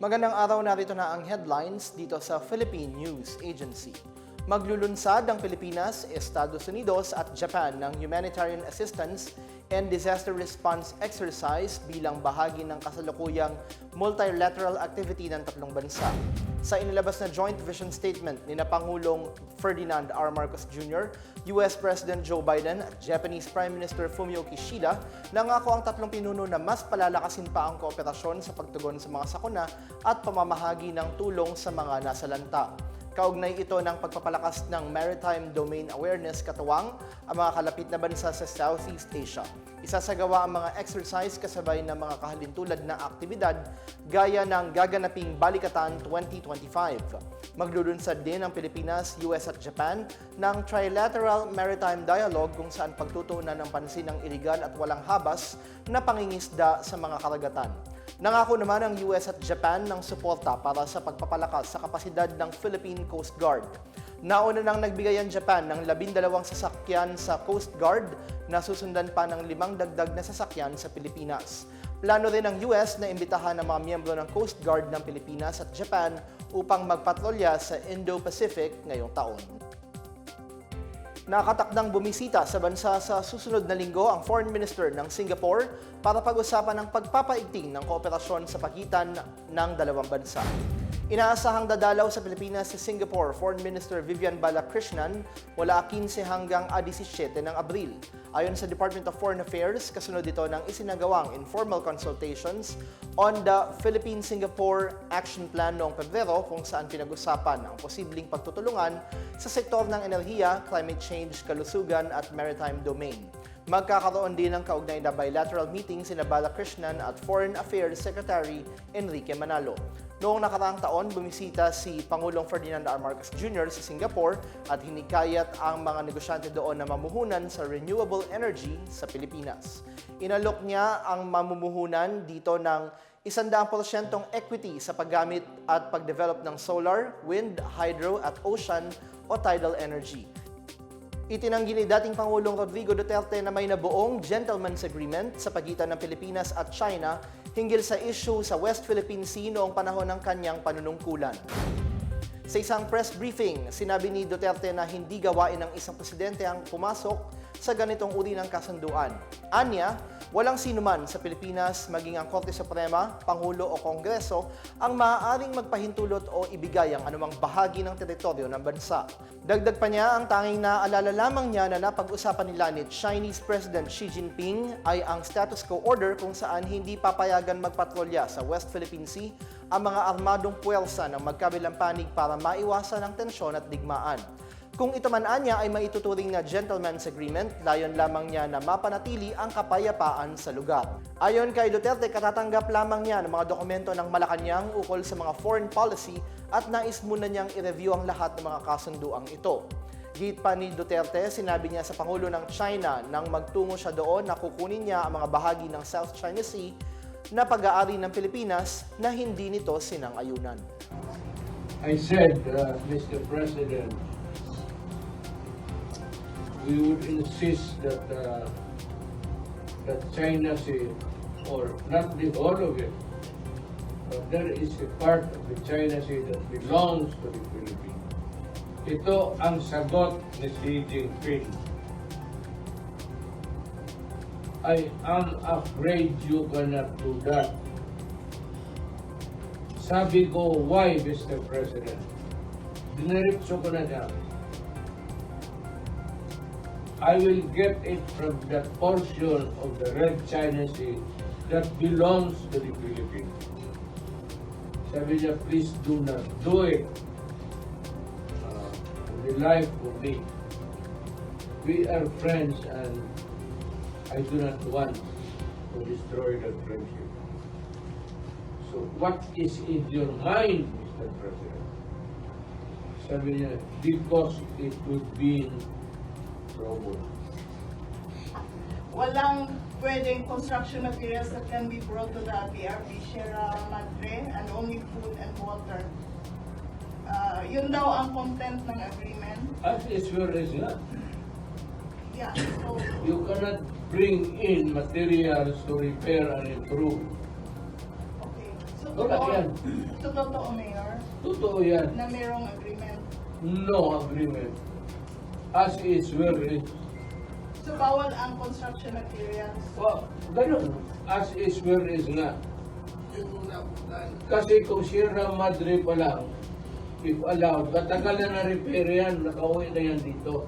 Magandang araw narito na ang headlines dito sa Philippine News Agency. Maglulunsad ang Pilipinas, Estados Unidos at Japan ng humanitarian assistance and disaster response exercise bilang bahagi ng kasalukuyang multilateral activity ng tatlong bansa. Sa inilabas na joint vision statement ni na Pangulong Ferdinand R. Marcos Jr., US President Joe Biden at Japanese Prime Minister Fumio Kishida, nangako ang tatlong pinuno na mas palalakasin pa ang kooperasyon sa pagtugon sa mga sakuna at pamamahagi ng tulong sa mga nasalanta. Kaugnay ito ng pagpapalakas ng Maritime Domain Awareness katuwang ang mga kalapit na bansa sa Southeast Asia. Isasagawa ang mga exercise kasabay ng mga kahalintulad na aktibidad gaya ng gaganaping Balikatan 2025. Maglulunsad din ang Pilipinas, US at Japan ng Trilateral Maritime Dialogue kung saan pagtutuunan ng pansin ng iligal at walang habas na pangingisda sa mga karagatan. Nangako naman ang US at Japan ng suporta para sa pagpapalakas sa kapasidad ng Philippine Coast Guard. Nauna nang nagbigay ang Japan ng labindalawang sasakyan sa Coast Guard na susundan pa ng limang dagdag na sasakyan sa Pilipinas. Plano rin ng US na imbitahan ang mga miyembro ng Coast Guard ng Pilipinas at Japan upang magpatrolya sa Indo-Pacific ngayong taon. Nakatakdang bumisita sa bansa sa susunod na linggo ang Foreign Minister ng Singapore para pag-usapan ang pagpapaigting ng kooperasyon sa pagitan ng dalawang bansa. Inaasahang dadalaw sa Pilipinas si Singapore Foreign Minister Vivian Balakrishnan mula 15 hanggang 17 ng Abril. Ayon sa Department of Foreign Affairs, kasunod ito ng isinagawang informal consultations on the Philippine-Singapore Action Plan noong Pebrero kung saan pinag-usapan ang posibleng pagtutulungan sa sektor ng enerhiya, climate change, kalusugan at maritime domain. Magkakaroon din ng kaugnay na bilateral meeting sina Balakrishnan at Foreign Affairs Secretary Enrique Manalo. Noong nakaraang taon, bumisita si Pangulong Ferdinand R. Marcos Jr. sa Singapore at hinikayat ang mga negosyante doon na mamuhunan sa renewable energy sa Pilipinas. Inalok niya ang mamumuhunan dito ng 100% equity sa paggamit at pagdevelop ng solar, wind, hydro at ocean o tidal energy. Itinanggi ni dating Pangulong Rodrigo Duterte na may nabuong gentleman's agreement sa pagitan ng Pilipinas at China hinggil sa issue sa West Philippine Sea noong panahon ng kanyang panunungkulan. Sa isang press briefing, sinabi ni Duterte na hindi gawain ng isang presidente ang pumasok sa ganitong uri ng kasunduan. Anya, walang sinuman sa Pilipinas, maging ang Korte Suprema, Pangulo o Kongreso, ang maaaring magpahintulot o ibigay ang anumang bahagi ng teritoryo ng bansa. Dagdag pa niya, ang tanging naalala lamang niya na napag-usapan nila ni Chinese President Xi Jinping ay ang status quo order kung saan hindi papayagan magpatrolya sa West Philippine Sea ang mga armadong puwersa ng magkabilang panig para maiwasan ang tensyon at digmaan. Kung ito man anya ay maituturing na gentleman's agreement, layon lamang niya na mapanatili ang kapayapaan sa lugar. Ayon kay Duterte, katatanggap lamang niya ng mga dokumento ng Malacanang ukol sa mga foreign policy at nais muna niyang i-review ang lahat ng mga kasunduang ito. Git pa ni Duterte, sinabi niya sa Pangulo ng China nang magtungo siya doon na kukunin niya ang mga bahagi ng South China Sea na pag-aari ng Pilipinas na hindi nito sinang-ayunan. I said, uh, Mr. President, we would insist that uh, that China Sea, or not the whole of it, but there is a part of the China Sea that belongs to the Philippines. Ito ang sagot ni Xi Jinping. I am afraid you cannot do that. Sabi ko, why, Mr. President? Diniretso ko na niya. I will get it from that portion of the Red China Sea that belongs to the Philippines. Sabi niya, please do not do it. Uh, the life of me. We are friends and I do not want to destroy that friendship. So what is in your mind, Mr. President? Sabi niya, because it would be trouble. walang pwedeng construction materials that can be brought to the PRP Sierra Madre and only food and water. Uh, yun daw ang content ng agreement. As is your not. Yeah, so You cannot bring in materials to repair and improve. okay. So Wala yan. Ito totoo, Mayor, Totoo yan. na mayroong agreement. No agreement. As is, where is. So, bawal ang construction materials. Well, ganun. As is, where is nga. Kasi kung Sierra Madre pa lang, if allowed, katagal na na-repair yan, nakauwi na yan dito.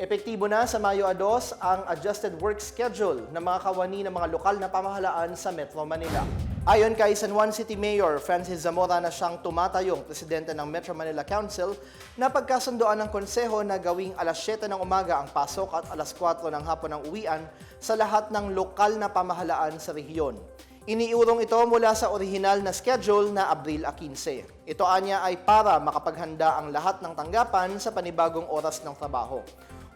Epektibo na sa Mayo 2 ang adjusted work schedule ng mga kawani ng mga lokal na pamahalaan sa Metro Manila. Ayon kay San Juan City Mayor Francis Zamora na siyang tumatayong presidente ng Metro Manila Council na pagkasundoan ng konseho na gawing alas 7 ng umaga ang pasok at alas 4 ng hapon ang uwian sa lahat ng lokal na pamahalaan sa rehiyon. Iniurong ito mula sa orihinal na schedule na Abril 15. Ito anya ay para makapaghanda ang lahat ng tanggapan sa panibagong oras ng trabaho.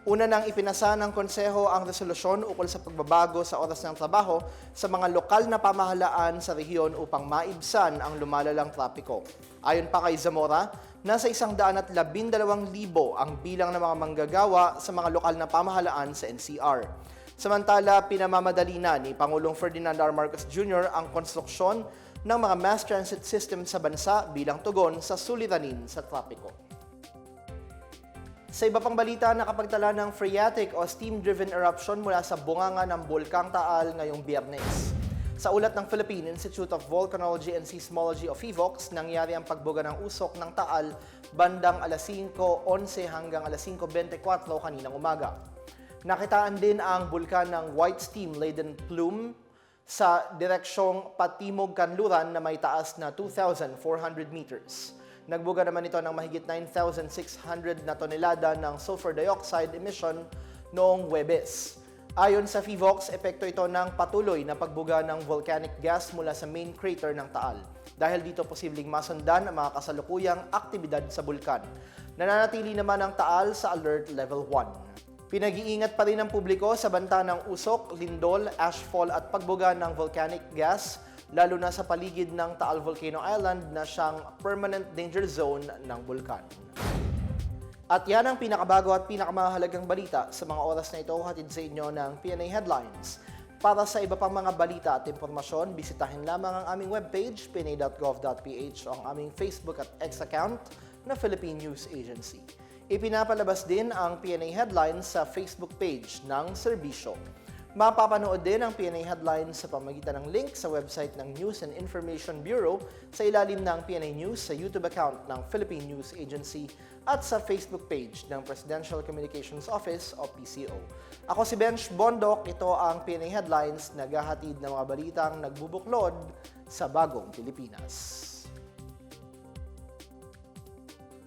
Una nang ipinasa ng konseho ang resolusyon ukol sa pagbabago sa oras ng trabaho sa mga lokal na pamahalaan sa rehiyon upang maibsan ang lumalalang trapiko. Ayon pa kay Zamora, nasa isang daan at labindalawang libo ang bilang ng mga manggagawa sa mga lokal na pamahalaan sa NCR. Samantala, pinamamadali na ni Pangulong Ferdinand R. Marcos Jr. ang konstruksyon ng mga mass transit system sa bansa bilang tugon sa suliranin sa trapiko. Sa iba pang balita, nakapagtala ng phreatic o steam-driven eruption mula sa bunganga ng Bulkang Taal ngayong biyernes. Sa ulat ng Philippine Institute of Volcanology and Seismology o PHIVOLCS, nangyari ang pagbuga ng usok ng Taal bandang alas 5.11 hanggang alas 5.24 kaninang umaga. Nakitaan din ang bulkan ng white steam-laden plume sa direksyong patimog kanluran na may taas na 2,400 meters. Nagbuga naman ito ng mahigit 9,600 na tonelada ng sulfur dioxide emission noong Webes. Ayon sa FIVOX, epekto ito ng patuloy na pagbuga ng volcanic gas mula sa main crater ng Taal. Dahil dito posibleng masundan ang mga kasalukuyang aktibidad sa bulkan. Nananatili naman ang Taal sa Alert Level 1. Pinag-iingat pa rin ng publiko sa banta ng usok, lindol, ashfall at pagbuga ng volcanic gas, lalo na sa paligid ng Taal Volcano Island na siyang permanent danger zone ng bulkan. At yan ang pinakabago at pinakamahalagang balita sa mga oras na ito hatid sa inyo ng PNA Headlines. Para sa iba pang mga balita at impormasyon, bisitahin lamang ang aming webpage, pna.gov.ph o ang aming Facebook at X account na Philippine News Agency. Ipinapalabas din ang PNA Headlines sa Facebook page ng serbisyo. Mapapanood din ang PNA Headlines sa pamagitan ng link sa website ng News and Information Bureau sa ilalim ng PNA News sa YouTube account ng Philippine News Agency at sa Facebook page ng Presidential Communications Office o PCO. Ako si Bench Bondok, ito ang PNA Headlines, naghahatid ng mga balitang nagbubuklod sa bagong Pilipinas.